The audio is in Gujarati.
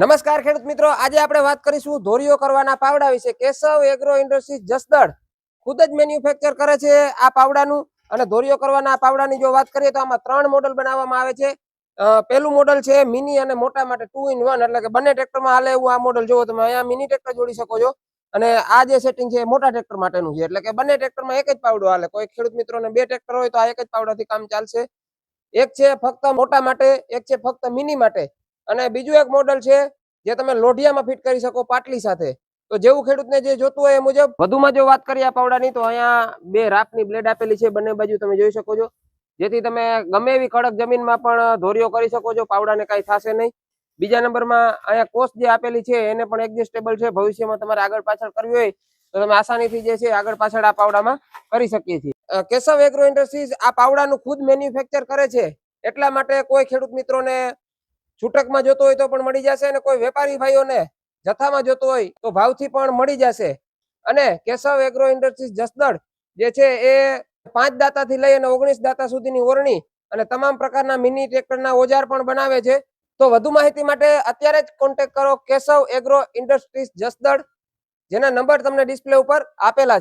નમસ્કાર ખેડૂત મિત્રો. આજે આપણે વાત કરીશું ધોરીઓ કરવાના પાવડા વિશે. કેશવ એગ્રો ઇન્ડસ્ટ્રીઝ જસદળ ખુદ જ મેન્યુફેક્ચર કરે છે આ પાવડાનું. અને ધોરીઓ કરવાના પાવડાની જો વાત કરીએ તો આમાં ત્રણ મોડલ બનાવવામાં આવે છે. પેલું મોડલ છે મિની અને મોટા માટે ટુ ઇન વન એટલે કે બંને ટ્રેક્ટરમાં હાલે એવું આ મોડલ જોવો તમે. અહીંયા મિની ટ્રેક્ટર જોડી શકો છો. અને આ જે સેટિંગ છે મોટા ટ્રેક્ટર માટેનું છે. એટલે કે બંને ટ્રેક્ટરમાં એક જ પાવડો હાલે. કોઈ ખેડૂત મિત્રોને બે ટ્રેક્ટર હોય તો આ એક જ પાવડાથી કામ ચાલશે. એક છે ફક્ત મોટા માટે, એક છે ફક્ત મિની માટે. અને બીજું એક મોડલ છે, જે તમે લોઢિયામાં ફિટ કરી શકો પાટલી સાથે. તો જેવું ખેડૂતને જે જોતું હોય એ મુજબ, વધુમાં જો વાત કરીએ આ પાવડાની, તો અહીંયા બે રાખની બ્લેડ આપેલી છે, બંને બાજુ તમે જોઈ શકો છો. જેથી તમે ગમે એવી કડક જમીનમાં પણ ધોરીઓ કરી શકો છો, પાવડાને કાંઈ થશે નહીં. બીજા નંબરમાં અહીંયા કોસ જે આપેલી છે, એને પણ એડજસ્ટેબલ છે. ભવિષ્યમાં તમારે આગળ પાછળ કરવી હોય, તો તમે આસાનીથી જે છે, આગળ પાછળ આ પાવડામાં કરી શકીએ છીએ. કેશવ એગ્રો ઇન્ડસ્ટ્રીઝ આ પાવડાનું ખુદ મેન્યુફેક્ચર કરે છે. એટલા માટે કોઈ ખેડૂત મિત્રોને છૂટકમાં જોતો હોય તો પણ મળી જશે અને કોઈ વેપારી ભાઈઓને જથ્થામાં જોતો હોય તો ભાવથી પણ મળી જશે. અને કેશવ એગ્રો ઇન્ડસ્ટ્રીઝ જસદળ જે છે એ પાંચ દાતાથી લઈ અને ઓગણીસ દાતા સુધીની ઓરણી અને તમામ પ્રકારના મિની ટ્રેક્ટરના ઓજાર પણ બનાવે છે. તો વધુ માહિતી માટે અત્યારે જ કોન્ટેક્ટ કરો કેશવ એગ્રો ઇન્ડસ્ટ્રીઝ જસદળ જેના નંબર તમને ડિસ્પ્લે ઉપર આપેલા છે.